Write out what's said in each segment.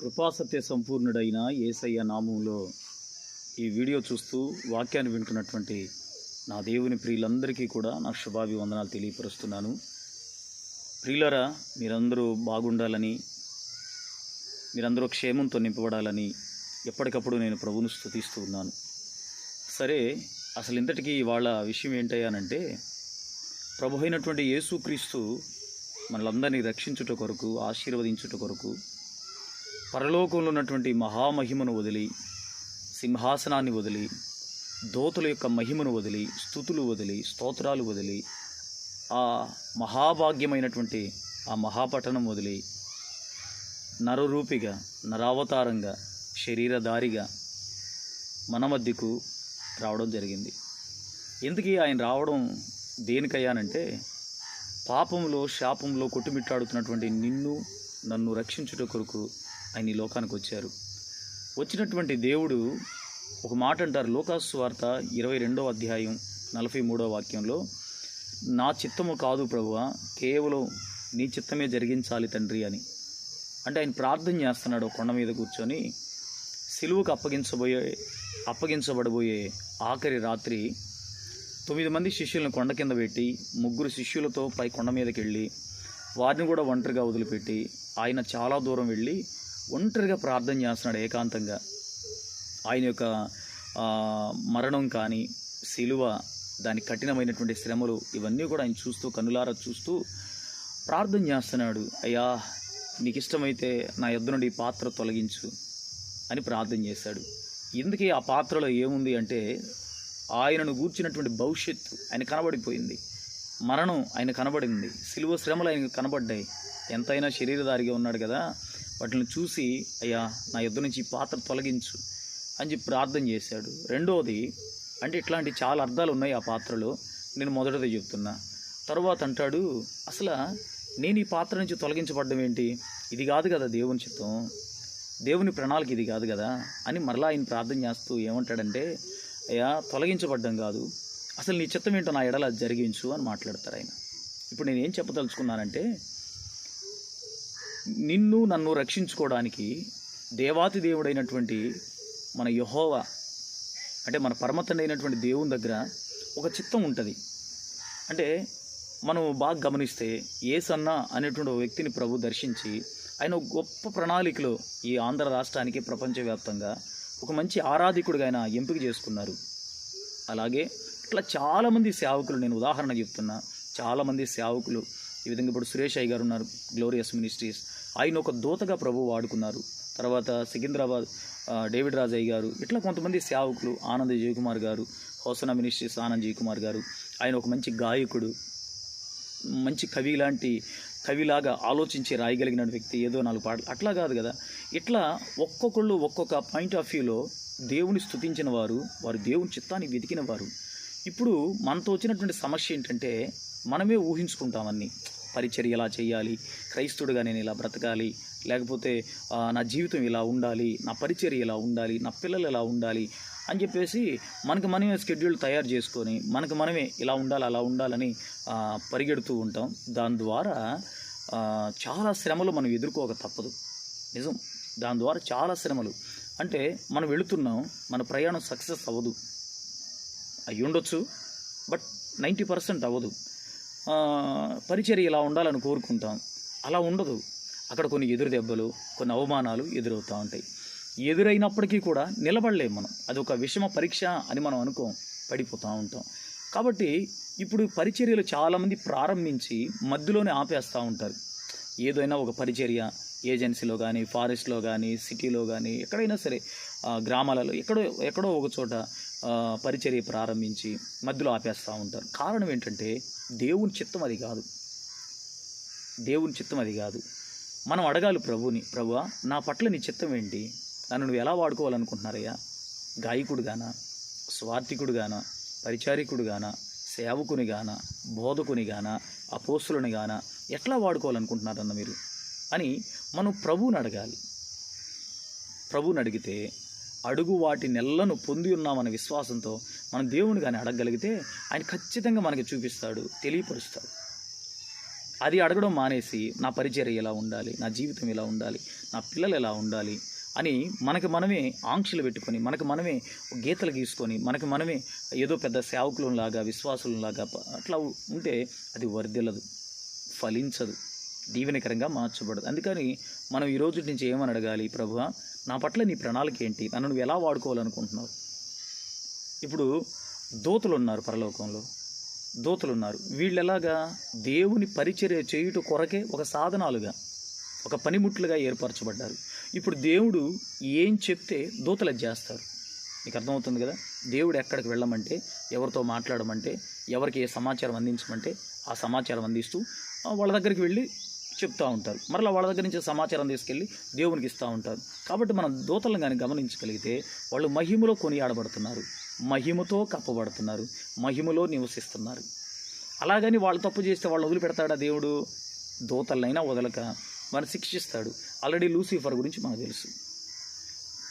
కృపాసత్య సంపూర్ణుడైన ఏసయ్య నామంలో ఈ వీడియో చూస్తూ వాక్యాన్ని వింటున్నటువంటి నా దేవుని ప్రియులందరికీ కూడా నా శుభాభివందనాలు తెలియపరుస్తున్నాను. ప్రియులరా మీరందరూ బాగుండాలని మీరందరూ క్షేమంతో నింపబడాలని ఎప్పటికప్పుడు నేను ప్రభువును స్థుతిస్తూ ఉన్నాను. సరే అసలు ఇంతటికీ ఇవాళ విషయం ఏంటయ్యానంటే ప్రభు అయినటువంటి యేసుక్రీస్తు మనలందరినీ రక్షించుట కొరకు ఆశీర్వదించుట కొరకు పరలోకంలో ఉన్నటువంటి మహామహిమను వదిలి సింహాసనాన్ని వదిలి దోతుల యొక్క మహిమను వదిలి స్థుతులు వదిలి స్తోత్రాలు వదిలి ఆ మహాభాగ్యమైనటువంటి ఆ మహాపట్టణం వదిలి నరరూపిగా నరావతారంగా శరీరధారిగా మన మధ్యకు రావడం జరిగింది. ఎందుకు ఆయన రావడం దేనికయ్యానంటే పాపంలో శాపంలో కొట్టుమిట్టాడుతున్నటువంటి నిన్ను నన్ను రక్షించుట కొరకు ఆయన ఈ లోకానికి వచ్చారు. వచ్చినటువంటి దేవుడు ఒక మాట అంటారు. లోకాసు వార్త ఇరవై రెండవ అధ్యాయం నలభై మూడవ వాక్యంలో నా చిత్తము కాదు ప్రభువ కేవలం నీ చిత్తమే జరిగించాలి తండ్రి అని. అంటే ఆయన ప్రార్థన చేస్తున్నాడు కొండ మీద కూర్చొని. సిలువుకు అప్పగించబోయే అప్పగించబడబోయే ఆఖరి రాత్రి తొమ్మిది మంది శిష్యులను కొండ కింద పెట్టి ముగ్గురు శిష్యులతో పై కొండ మీదకి వెళ్ళి వారిని కూడా ఒంటరిగా వదిలిపెట్టి ఆయన చాలా దూరం వెళ్ళి ఒంటరిగా ప్రార్థన చేస్తున్నాడు ఏకాంతంగా. ఆయన యొక్క మరణం కానీ శిలువ దాని కఠినమైనటువంటి శ్రమలు ఇవన్నీ కూడా ఆయన చూస్తూ కన్నులారా చూస్తూ ప్రార్థన చేస్తున్నాడు. అయ్యా నీకు ఇష్టమైతే నా యొద్ద నుండి ఈ పాత్ర తొలగించు అని ప్రార్థన చేశాడు ఇందుకే ఆ పాత్రలో ఏముంది అంటే ఆయనను గూర్చినటువంటి భవిష్యత్తు ఆయన కనబడిపోయింది. మరణం ఆయన కనబడింది. సిలువ శ్రమలు ఆయనకు కనబడ్డాయి. ఎంతైనా శరీరధారిగా ఉన్నాడు కదా. వాటిని చూసి అయ్యా నా యుద్ధ నుంచి ఈ పాత్ర తొలగించు అని చెప్పి ప్రార్థన చేశాడు. రెండవది అంటే ఇట్లాంటి చాలా అర్థాలు ఉన్నాయి ఆ పాత్రలో. నేను మొదటిది చెప్తున్నా. తర్వాత అంటాడు అసలు నేను ఈ పాత్ర నుంచి తొలగించబడ్డం ఏంటి? ఇది కాదు కదా దేవుని చిత్తం. దేవుని ప్రణాళిక ఇది కాదు కదా అని మరలా ఆయన ప్రార్థన చేస్తూ ఏమంటాడంటే అయ్యా తొలగించబడ్డం కాదు. అసలు నీ చిత్తం ఏంటో నా ఎడల జరిగించు అని మాట్లాడతారు ఆయన. ఇప్పుడు నేను ఏం చెప్పదలుచుకున్నానంటే నిన్ను నన్ను రక్షించుకోవడానికి దేవాతి దేవుడైనటువంటి మన యహోవా అంటే మన పరమతండ్రి అయినటువంటి దేవుని దగ్గర ఒక చిత్తం ఉంటుంది. అంటే మనం బాగా గమనిస్తే ఏసన్న అనేటువంటి వ్యక్తిని ప్రభు దర్శించి ఆయన గొప్ప ప్రణాళికలో ఈ ఆంధ్ర రాష్ట్రానికి ప్రపంచవ్యాప్తంగా ఒక మంచి ఆరాధికుడిగా ఆయన ఎంపిక చేసుకున్నారు. అలాగే ఇట్లా చాలామంది సేవకులు నేను ఉదాహరణ చెప్తున్నా చాలామంది సేవకులు ఈ విధంగా ఇప్పుడు సురేష్ అయ్య గారు ఉన్నారు గ్లోరియస్ మినిస్ట్రీస్ ఆయన ఒక దూతగా ప్రభు వాడుకున్నారు. తర్వాత సికింద్రాబాద్ డేవిడ్ రాజయ్య గారు ఇట్లా కొంతమంది సేవకులు ఆనంద్ జయకుమార్ గారు హోసనా మినిస్ట్రీస్ ఆనంద్ జయకుమార్ గారు ఆయన ఒక మంచి గాయకుడు మంచి కవి లాంటి కవిలాగా ఆలోచించి రాయగలిగిన వ్యక్తి ఏదో నాలుగు పాటలు. అట్లా కాదు కదా. ఇట్లా ఒక్కొక్కళ్ళు ఒక్కొక్క పాయింట్ ఆఫ్ వ్యూలో దేవుని స్థుతించిన వారు వారు దేవుని చిత్తాన్ని వెతికిన వారు ఇప్పుడు మనతో వచ్చినటువంటి సమస్య ఏంటంటే మనమే ఊహించుకుంటామన్నీ పరిచర్య ఎలా చేయాలి? క్రైస్తుడుగా నేను ఇలా బ్రతకాలి. లేకపోతే నా జీవితం ఇలా ఉండాలి. నా పరిచర్య ఇలా ఉండాలి. నా పిల్లలు ఇలా ఉండాలి? అని చెప్పేసి మనకు మనమే స్కెడ్యూల్ తయారు చేసుకొని మనకు మనమే ఇలా ఉండాలి అలా ఉండాలని పరిగెడుతూ ఉంటాం. దాని ద్వారా చాలా శ్రమలు మనం ఎదుర్కోక తప్పదు. నిజం. దాని ద్వారా చాలా శ్రమలు. అంటే మనం వెళుతున్నాం మన ప్రయాణం సక్సెస్ అవ్వదు. అయ్యుండొచ్చు ఉండొచ్చు బట్ నైంటీ పర్సెంట్ అవ్వదు. పరిచర్య ఇలా ఉండాలని కోరుకుంటాం. అలా ఉండదు. అక్కడ కొన్ని ఎదురు దెబ్బలు కొన్ని అవమానాలు ఎదురవుతూ ఉంటాయి. ఎదురైనప్పటికీ కూడా నిలబడలేము మనం. అది ఒక విషమ పరీక్ష అని మనం అనుకోం పడిపోతూ ఉంటాం. కాబట్టి ఇప్పుడు పరిచర్యలు చాలామంది ప్రారంభించి మధ్యలోనే ఆపేస్తూ ఉంటారు. ఏదైనా ఒక పరిచర్య ఏజెన్సీలో కానీ ఫారెస్ట్లో కానీ సిటీలో కానీ ఎక్కడైనా సరే గ్రామాలలో ఎక్కడో ఎక్కడో ఒక చోట పరిచర్య ప్రారంభించి మధ్యలో ఆపేస్తూ ఉంటారు. కారణం ఏంటంటే దేవుని చిత్తం అది కాదు. దేవుని చిత్తం అది కాదు. మనం అడగాలి ప్రభుని ప్రభువా నా పట్ల నీ చిత్తం ఏంటి? నన్ను నువ్వు ఎలా వాడుకోవాలనుకుంటున్నారయ్యా? గాయకుడుగానా? స్వార్థికుడుగానా? పరిచారికుడుగానా? గాన అపోస్సులని గాన ఎట్లా వాడుకోవాలనుకుంటున్నారన్న మీరు? అని మనం ప్రభువుని అడగాలి. ప్రభువుని అడిగితే అడుగు వాటి నెలను పొంది ఉన్నామన్న విశ్వాసంతో మన దేవుని కానీ అడగగలిగితే ఆయన ఖచ్చితంగా మనకి చూపిస్తాడు తెలియపరుస్తాడు. అది అడగడం మానేసి నా పరిచర్య ఎలా ఉండాలి నా జీవితం ఎలా ఉండాలి నా పిల్లలు ఎలా ఉండాలి అని మనకి మనమే ఆంక్షలు పెట్టుకొని మనకు మనమే గీతలు గీసుకొని మనకి మనమే ఏదో పెద్ద సేవకులంలాగా విశ్వాసులంలాగా అట్లా ఉంటే అది వర్ధిల్లదు ఫలించదు. దీవెనకరంగా మార్చబడదు. అందుకని మనం ఈ రోజు నుంచి ఏమని అడగాలి? ప్రభు నా పట్ల నీ ప్రణాళిక ఏంటి? నన్ను నువ్వు ఎలా వాడుకోవాలనుకుంటున్నావు? ఇప్పుడు దూతలు ఉన్నారు పరలోకంలో. దూతలు ఉన్నారు వీళ్ళు ఎలాగా దేవుని పరిచర్య చేయుట కొరకే ఒక సాధనాలుగా ఒక పనిముట్లుగా ఏర్పరచబడ్డారు. ఇప్పుడు దేవుడు ఏం చెప్తే దూతలు చేస్తారు. మీకు అర్థమవుతుంది కదా? దేవుడు ఎక్కడికి వెళ్ళమంటే ఎవరితో మాట్లాడమంటే ఎవరికి ఏ సమాచారం అందించమంటే ఆ సమాచారం అందిస్తూ వాళ్ళ దగ్గరికి వెళ్ళి చెప్తూ ఉంటారు. మరలా వాళ్ళ దగ్గర నుంచి సమాచారం తీసుకెళ్ళి దేవునికి ఇస్తూ ఉంటారు. కాబట్టి మనం దూతలను కానీ గమనించగలిగితే వాళ్ళు మహిమలో కొనియాడబడుతున్నారు. మహిమతో కప్పబడుతున్నారు. మహిమలో నివసిస్తున్నారు. అలాగని వాళ్ళు తప్పు చేస్తే వాళ్ళు వదిలిపెడతాడా దేవుడు? దూతలనైనా వదలక మన శిక్షిస్తాడు. ఆల్రెడీ లూసిఫర్ గురించి మనకు తెలుసు.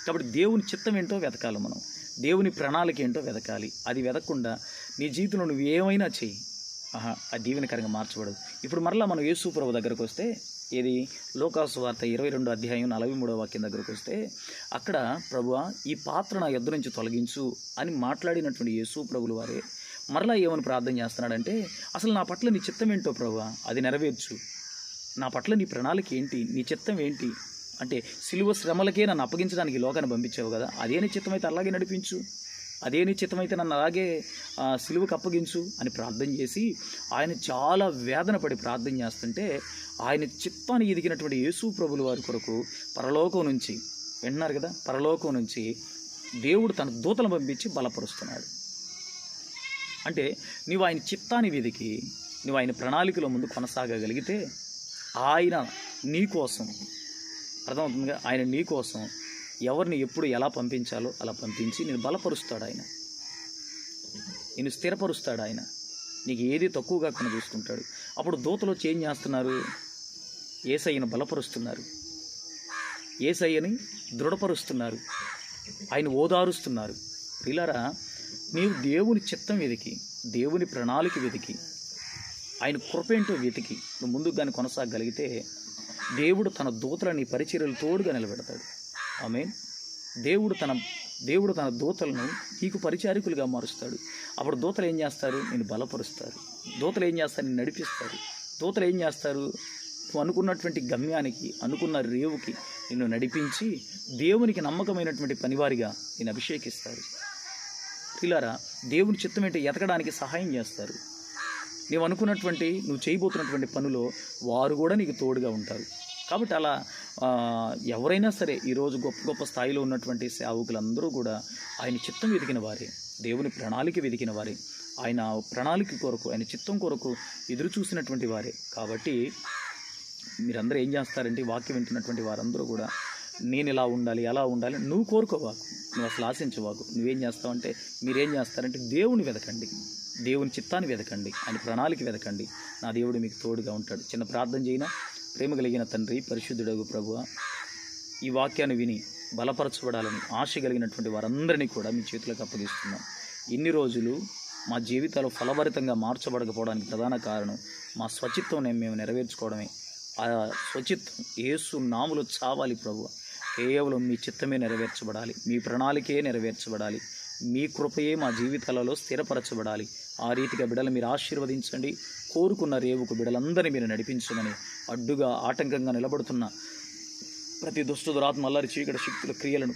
కాబట్టి దేవుని చిత్తం ఏంటో వెతకాలి మనం. దేవుని ప్రణాళిక ఏంటో వెతకాలి. అది వెతకకుండా నీ జీవితంలో నువ్వు ఏమైనా చెయ్యి. ఆ దీవెనకరంగా మార్చబడదు. ఇప్పుడు మరలా మనం యేసు ప్రభు దగ్గరకు వస్తే ఏది? లోకాసు వార్త ఇరవై రెండు అధ్యాయం నలభై మూడవ వాక్యం దగ్గరకు వస్తే అక్కడ ప్రభువ ఈ పాత్ర నా ఎద్దు నుంచి తొలగించు అని మాట్లాడినటువంటి యేసు ప్రభులు వారే మరలా ఏమని ప్రార్థన చేస్తున్నాడంటే అసలు నా పట్ల నీ చిత్తం ఏంటో ప్రభు అది నెరవేర్చు. నా పట్ల నీ ప్రణాళిక ఏంటి? నీ చిత్తం ఏంటి? అంటే సిలువ శ్రమలకే నన్ను అప్పగించడానికి లోకాన్ని పంపించావు కదా అదే నీ చిత్తమైతే అలాగే నడిపించు. అదే నీ చిత్తమైతే నన్ను అలాగే సిలువకు అప్పగించు అని ప్రార్థన చేసి ఆయన చాలా వేదన పడి ప్రార్థన చేస్తుంటే ఆయన చిత్తాన్ని ఎదిగినటువంటి యేసు ప్రభుల వారి కొరకు పరలోకం నుంచి వింటున్నారు కదా పరలోకం నుంచి దేవుడు తన దూతలను పంపించి బలపరుస్తున్నాడు. అంటే నీవు ఆయన చిత్తాన్ని వెదికి నువ్వు ఆయన ప్రణాళికలో ముందు కొనసాగగలిగితే ఆయన నీ కోసం అర్థమవుతుందిగా? ఆయన నీ కోసం ఎవరిని ఎప్పుడు ఎలా పంపించాలో అలా పంపించి నేను బలపరుస్తాడు ఆయన. నేను స్థిరపరుస్తాడు ఆయన. నీకు ఏది తక్కువగా కొని చూసుకుంటాడు అప్పుడు దూతలు చేంజ్ చేస్తున్నారు. ఏసయ్యను బలపరుస్తున్నారు. ఏసయ్యని దృఢపరుస్తున్నారు. ఆయన ఓదారుస్తున్నారు. పిల్లరా నీవు దేవుని చిత్తం వెతికి దేవుని ప్రణాళిక వెతికి ఆయన కృపేంటో వెతికి నువ్వు ముందుకు కానీ కొనసాగలిగితే దేవుడు తన దూతలని నీ పరిచర్యలు తోడుగా నిలబెడతాడు. ఆమె దేవుడు తన దేవుడు తన దూతలను నీకు పరిచారికులుగా మారుస్తాడు. అప్పుడు దూతలు ఏం చేస్తారు? నేను బలపరుస్తారు. దూతలు ఏం చేస్తారు? నేను నడిపిస్తారు. దూతలు ఏం చేస్తారు? నువ్వు అనుకున్నటువంటి గమ్యానికి అనుకున్న రేవుకి నిన్ను నడిపించి దేవునికి నమ్మకమైనటువంటి పనివారిగా నేను అభిషేకిస్తారు. పిల్లారా దేవుని చిత్తం ఏంటి? ఎతకడానికి సహాయం చేస్తారు. నీవు అనుకున్నటువంటి నువ్వు చేయబోతున్నటువంటి పనిలో వారు కూడా నీకు తోడుగా ఉంటారు. కాబట్టి అలా ఎవరైనా సరే ఈరోజు గొప్ప గొప్ప స్థాయిలో ఉన్నటువంటి సేవకులందరూ కూడా ఆయన చిత్తం వెతికిన వారే దేవుని ప్రణాళిక వెతికిన వారే ఆయన ప్రణాళిక కొరకు ఆయన చిత్తం కొరకు ఎదురు చూసినటువంటి వారే. కాబట్టి మీరందరూ ఏం చేస్తారంటే వాక్యం వింటున్నటువంటి వారందరూ కూడా నేను ఇలా ఉండాలి ఎలా ఉండాలి నువ్వు కోరుకోవాకు నువ్వు అసలు ఆశించవాకు నువ్వేం చేస్తావంటే మీరేం చేస్తారంటే దేవుని వెతకండి దేవుని చిత్తాన్ని వెతకండి ఆయన ప్రణాళిక వెతకండి నా దేవుడు మీకు తోడుగా ఉంటాడు. చిన్న ప్రార్థన చేయినా ప్రేమ కలిగిన తండ్రి పరిశుద్ధుడగు ప్రభువ ఈ వాక్యాన్ని విని బలపరచబడాలని ఆశ కలిగినటువంటి వారందరినీ కూడా మీ చేతులకు అప్పగిస్తున్నాం. ఇన్ని రోజులు మా జీవితాలు ఫలభరితంగా మార్చబడకపోవడానికి ప్రధాన కారణం మా స్వచిత్వం మేము నెరవేర్చుకోవడమే. ఆ స్వచిత్వం ఏసు నాములు చావాలి ప్రభు కేవలం మీ చిత్తమే నెరవేర్చబడాలి. మీ ప్రణాళికే నెరవేర్చబడాలి. మీ కృపయే మా జీవితాలలో స్థిరపరచబడాలి. ఆ రీతిగా బిడలు మీరు ఆశీర్వదించండి. కోరుకున్న రేవుకు బిడలందరినీ మీరు నడిపించమని అడ్డుగా ఆటంకంగా నిలబడుతున్న ప్రతి దుష్టదురాత్మ అల్లరి చీకటి శక్తుల క్రియలను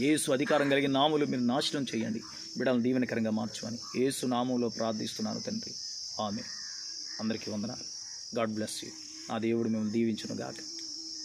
ఏసు అధికారం కలిగిన నాములు మీరు నాశనం చేయండి. బిడలను దీవెనకరంగా మార్చమని ఏసు నామంలో ప్రార్థిస్తున్నాను తండ్రి. ఆమె అందరికీ వందనాలు. God bless you. నా దేవుడు మేము దీవించును గాక